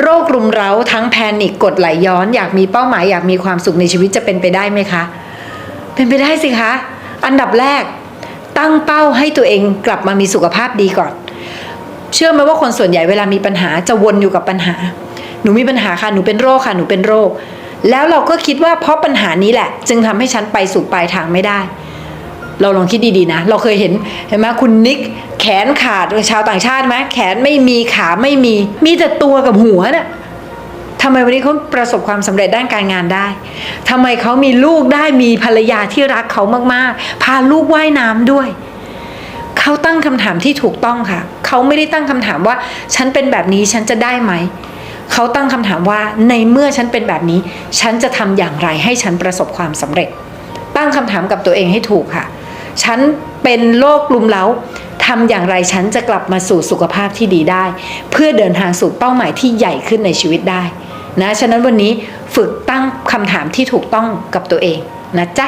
โรครุมเร้าทั้งแพนิคกดไหลย้อน อยากมีเป้าหมายอยากมีความสุขในชีวิตจะเป็นไปได้ไหมคะ เป็นไปได้สิคะ อันดับแรก ตั้งเป้าให้ตัวเองกลับมามีสุขภาพดีก่อน เชื่อไหมว่าคนส่วนใหญ่เวลามีปัญหาจะวนอยู่กับปัญหา หนูมีปัญหาค่ะหนูเป็นโรคค่ะหนูเป็นโรค แล้วเราก็คิดว่าเพราะปัญหานี้แหละ จึงทำให้ฉันไปสู่ปลายทางไม่ได้ เราลองคิดดีๆนะ เราเคยเห็นเห็นไหมคุณนิกแขนขาดชาวต่างชาติไหมแขนไม่มีขาไม่มีมีแต่ตัวกับหัวน่ะทำไมวันนี้เขาประสบความสำเร็จด้านการงานได้ทำไมเขามีลูกได้มีภรรยาที่รักเขามากๆ พาลูกว่ายน้ำด้วย เขาตั้งคำถามที่ถูกต้องค่ะ เขาไม่ได้ตั้งคำถามว่า ฉันเป็นแบบนี้ฉันจะได้ไหม เขาตั้งคำถามว่าในเมื่อฉันเป็นแบบนี้ ฉันจะทำอย่างไรให้ฉันประสบความสำเร็จ ตั้งคำถามกับตัวเองให้ถูกค่ะ ฉันเป็นโรคลุมเล้าทำอย่างไรฉันจะกลับมาสู่สุขภาพที่ดีได้ เพื่อเดินทางสู่เป้าหมายที่ใหญ่ขึ้นในชีวิตได้นะฉะนั้นวันนี้ฝึกตั้งคำถามที่ถูกต้องกับตัวเองนะจ๊ะ